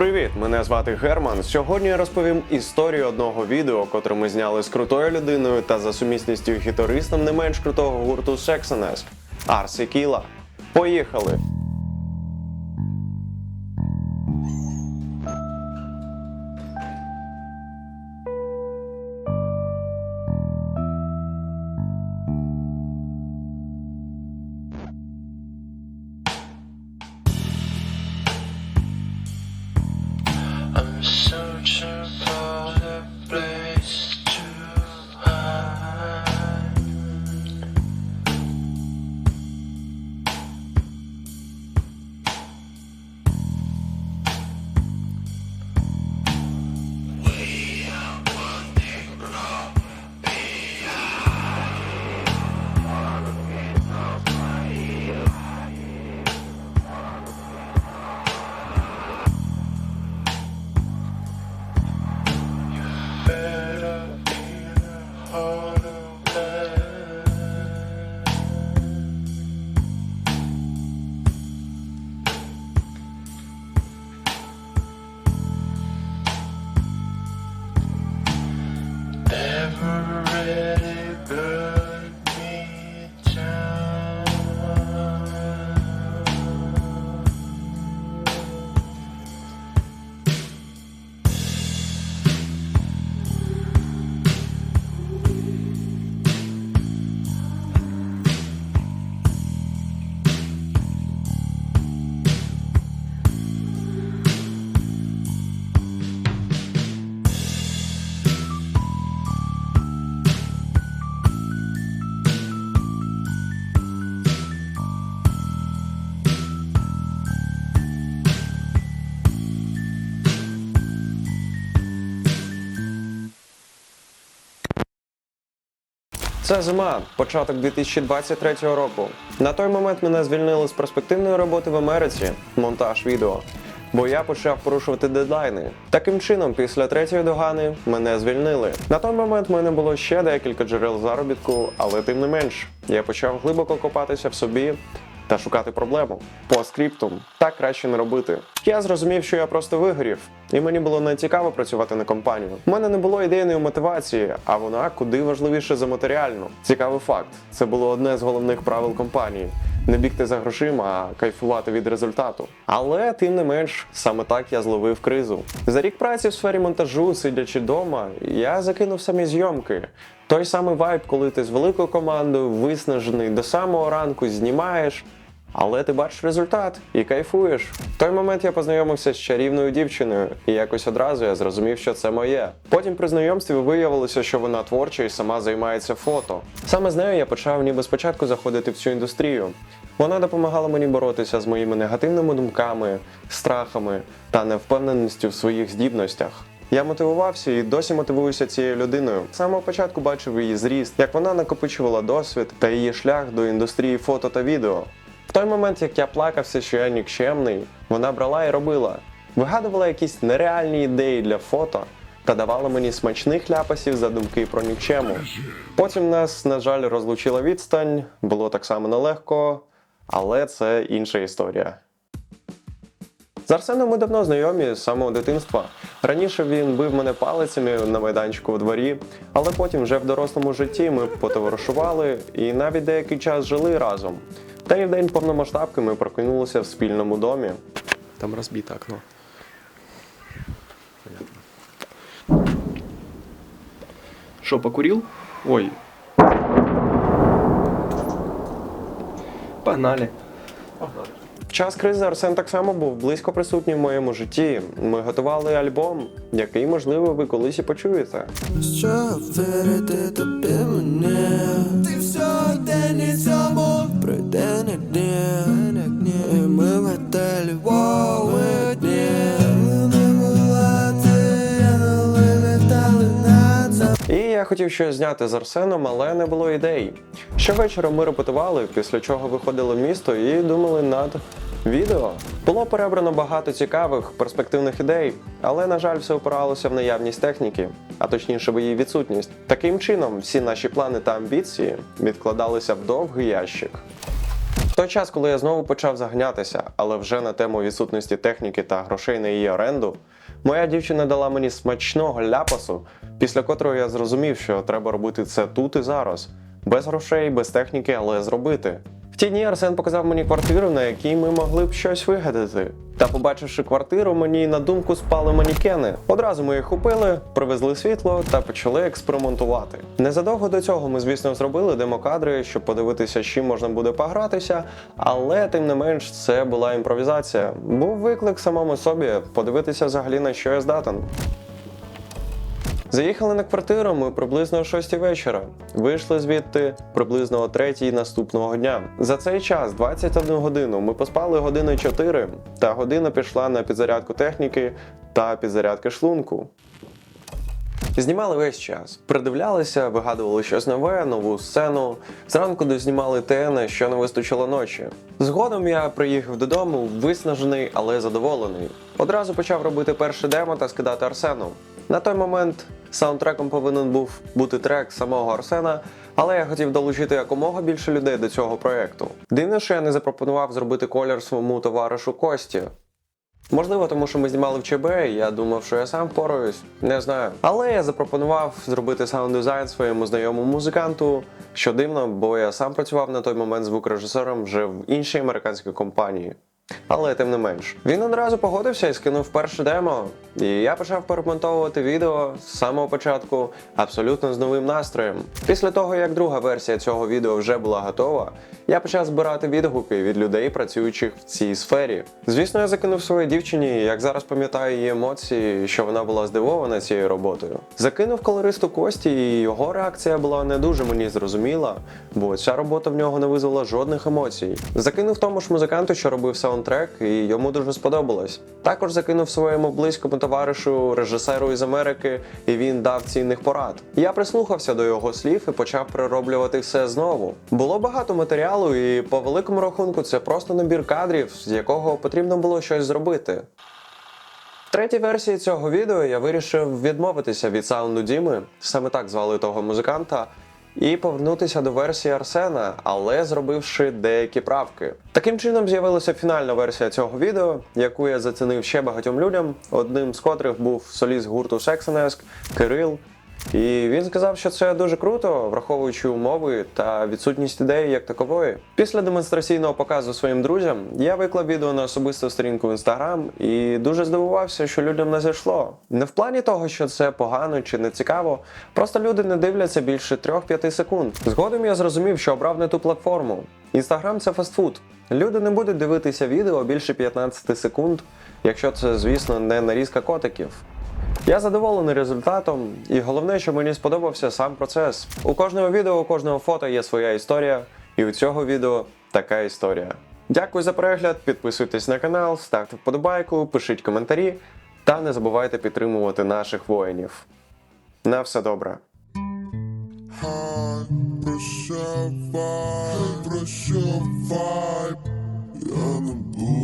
Привіт, мене звати Герман. Сьогодні я розповім історію одного відео, котре ми зняли з крутою людиною та за сумісністю гітаристом не менш крутого гурту Sexones – Арсі Кіла. Поїхали! heart. Це зима, початок 2023 року. На той момент мене звільнили з перспективної роботи в Америці монтаж відео. Бо я почав порушувати дедлайни. Таким чином, після третьої догани мене звільнили. На той момент в мене було ще декілька джерел заробітку, але тим не менш, я почав глибоко копатися в собі та шукати проблему. По скриптум так краще не робити. Я зрозумів, що я просто вигорів, і мені було не цікаво працювати на компанію. У мене не було ідейної мотивації, а вона куди важливіше за матеріальну. Цікавий факт: це було одне з головних правил компанії. Не бігти за грошима, а кайфувати від результату. Але тим не менш, саме так я зловив кризу. За рік праці в сфері монтажу, сидячи вдома, я закинув самі зйомки. Той самий вайб, коли ти з великою командою виснажений до самого ранку знімаєш. Але ти бачиш результат і кайфуєш. В той момент я познайомився з чарівною дівчиною, і якось одразу я зрозумів, що це моє. Потім при знайомстві виявилося, що вона творча і сама займається фото. Саме з нею я почав ніби спочатку заходити в цю індустрію. Вона допомагала мені боротися з моїми негативними думками, страхами та невпевненістю в своїх здібностях. Я мотивувався і досі мотивуюся цією людиною. З самого початку бачив її зріст, як вона накопичувала досвід та її шлях до індустрії фото та відео. В той момент, як я плакався, що я нікчемний, вона брала і робила, вигадувала якісь нереальні ідеї для фото та давала мені смачних ляпасів за думки про нікчему. Потім нас, на жаль, розлучила відстань, було так само нелегко, але це інша історія. З Арсеном ми давно знайомі з самого дитинства. Раніше він бив мене палицями на майданчику у дворі, але потім вже в дорослому житті ми потоваришували і навіть деякий час жили разом. Та й в день повномасштабки ми прокинулися в спільному домі. Там разбито окно. Что, покурил? Ой. Погнали. В час кризи Арсен так само був близько присутній в моєму житті. Ми готували альбом, який, можливо, ви колись і почуєте. Що вірити тобі мене Ти все день і цьому Пройде не дні ми в готелі Не І я хотів щось зняти з Арсеном, але не було ідей. Щовечора ми репетували, після чого виходили в місто і думали над відео. Було перебрано багато цікавих, перспективних ідей, але, на жаль, все опиралося в наявність техніки, а точніше в її відсутність. Таким чином, всі наші плани та амбіції відкладалися в довгий ящик. В той час, коли я знову почав заганятися, але вже на тему відсутності техніки та грошей на її оренду, моя дівчина дала мені смачного ляпасу, після котрого я зрозумів, що треба робити це тут і зараз, без грошей, без техніки, але зробити. В ті дні Арсен показав мені квартиру, на якій ми могли б щось вигадати. Та побачивши квартиру, мені на думку спали манікени. Одразу ми їх купили, привезли світло та почали експериментувати. Незадовго до цього ми, звісно, зробили демокадри, щоб подивитися, з чим можна буде погратися, але тим не менш це була імпровізація. Був виклик самому собі подивитися взагалі на що я здатен. Заїхали на квартиру ми приблизно о 6 вечора. Вийшли звідти приблизно о 3 наступного дня. За цей час, 21 годину, ми поспали години 4, та година пішла на підзарядку техніки та підзарядки шлунку. Знімали весь час, придивлялися, вигадували щось нове, нову сцену. Зранку дознімали те, що не вистачило ночі. Згодом я приїхав додому, виснажений, але задоволений. Одразу почав робити перше демо та скидати Арсену. На той момент саундтреком повинен був бути трек самого Арсена, але я хотів долучити якомога більше людей до цього проєкту. Дивно, що я не запропонував зробити колір своєму товаришу Кості. Можливо, тому що ми знімали в ЧБ, і я думав, що я сам впораюсь, не знаю. Але я запропонував зробити саунд-дизайн своєму знайомому музиканту, що дивно, бо я сам працював на той момент звукорежисером вже в іншій американській компанії. Але тим не менш, він одразу погодився і скинув перше демо. І я почав перемонтовувати відео з самого початку абсолютно з новим настроєм. Після того, як друга версія цього відео вже була готова, я почав збирати відгуки від людей, працюючих в цій сфері. Звісно, я закинув своїй дівчині, як зараз пам'ятаю її емоції, що вона була здивована цією роботою. Закинув колористу Кості, і його реакція була не дуже мені зрозуміла, бо ця робота в нього не визвала жодних емоцій. Закинув тому ж музиканту, що робив саундтрек, і йому дуже сподобалось. Також закинув своєму близькому товаришу, режисеру із Америки, і він дав цінних порад. Я прислухався до його слів і почав перероблювати все знову. Було багато матеріалу, і по великому рахунку це просто набір кадрів, з якого потрібно було щось зробити. В третій версії цього відео я вирішив відмовитися від саунду Діми, саме так звали того музиканта, і повернутися до версії Арсена, але зробивши деякі правки. Таким чином з'явилася фінальна версія цього відео, яку я зацінив ще багатьом людям, одним з котрих був соліст гурту Сексенеск Кирил. І він сказав, що це дуже круто, враховуючи умови та відсутність ідеї як такової. Після демонстраційного показу своїм друзям я виклав відео на особисту сторінку в інстаграм і дуже здивувався, що людям не зайшло. Не в плані того, що це погано чи не цікаво, просто люди не дивляться більше 3-5 секунд. Згодом я зрозумів, що обрав не ту платформу. Інстаграм це фастфуд. Люди не будуть дивитися відео більше 15 секунд, якщо це, звісно, не нарізка котиків. Я задоволений результатом, і головне, що мені сподобався сам процес. У кожного відео, у кожного фото є своя історія, і у цього відео така історія. Дякую за перегляд, підписуйтесь на канал, ставте вподобайку, пишіть коментарі та не забувайте підтримувати наших воїнів. На все добре. Прощавай, прощавай, я не була.